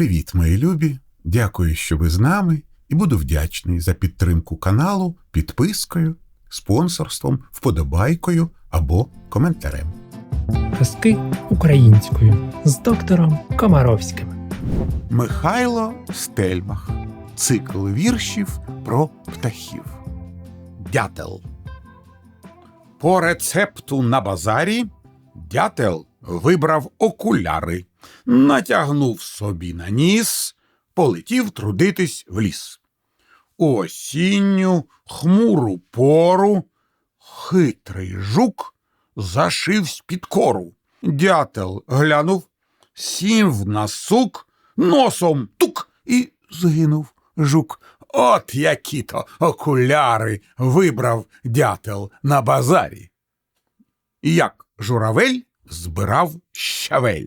Привіт, мої любі! Дякую, що ви з нами, і буду вдячний за підтримку каналу підпискою, спонсорством, вподобайкою або коментарем. Казки українською з доктором Комаровським. Михайло Стельмах. Цикл віршів про птахів. Дятел. По рецепту на базарі дятел вибрав окуляри, натягнув собі на ніс, полетів трудитись в ліс. У осінню хмуру пору хитрий жук зашивсь під кору. Дятел глянув, сів на сук, носом тук і згинув жук. От які то окуляри вибрав дятел на базарі. Як журавель збирав щавель.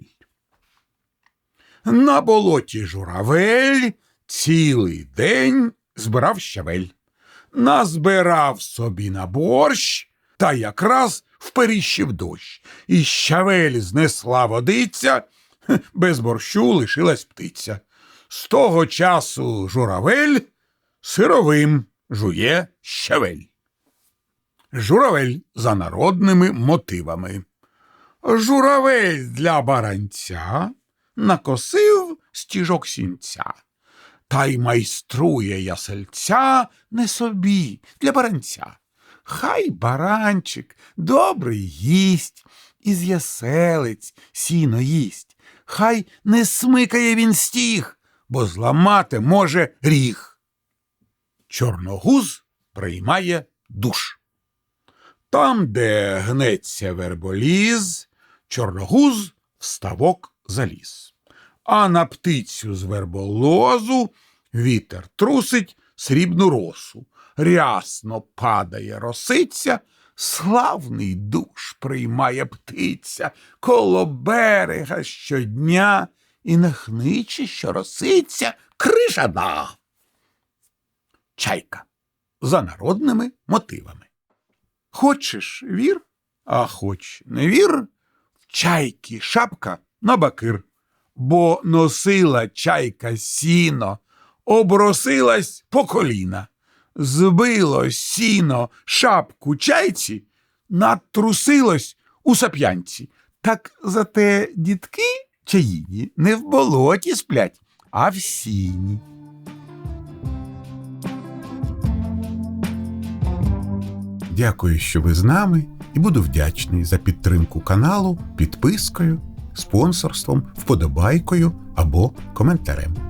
На болоті журавель цілий день збирав щавель. Назбирав собі на борщ, та якраз вперіщив дощ. І щавель знесла водиця, без борщу лишилась птиця. З того часу журавель сировим жує щавель. Журавель за народними мотивами. Журавель для баранця накосив стіжок сінця. Та й майструє ясельця не собі для баранця. Хай баранчик добрий їсть, із яселець сіно їсть. Хай не смикає він стіг, бо зламати може ріг. Чорногуз приймає душ. Там, де гнеться верболіз, чорногуз в ставок заліз. А на птицю з верболозу вітер трусить срібну росу. Рясно падає росиця, славний душ приймає птиця коло берега щодня і нахниче, що росиця крижана. Чайка за народними мотивами. Хочеш вір, а хоч не вір, в чайки шапка на бакир, бо носила чайка сіно, обросилась по коліна, збило сіно шапку чайці, надтрусилось у сап'янці. Так зате дітки чаїні не в болоті сплять, а в сіні. Дякую, що ви з нами, і буду вдячний за підтримку каналу підпискою, спонсорством, вподобайкою або коментарем.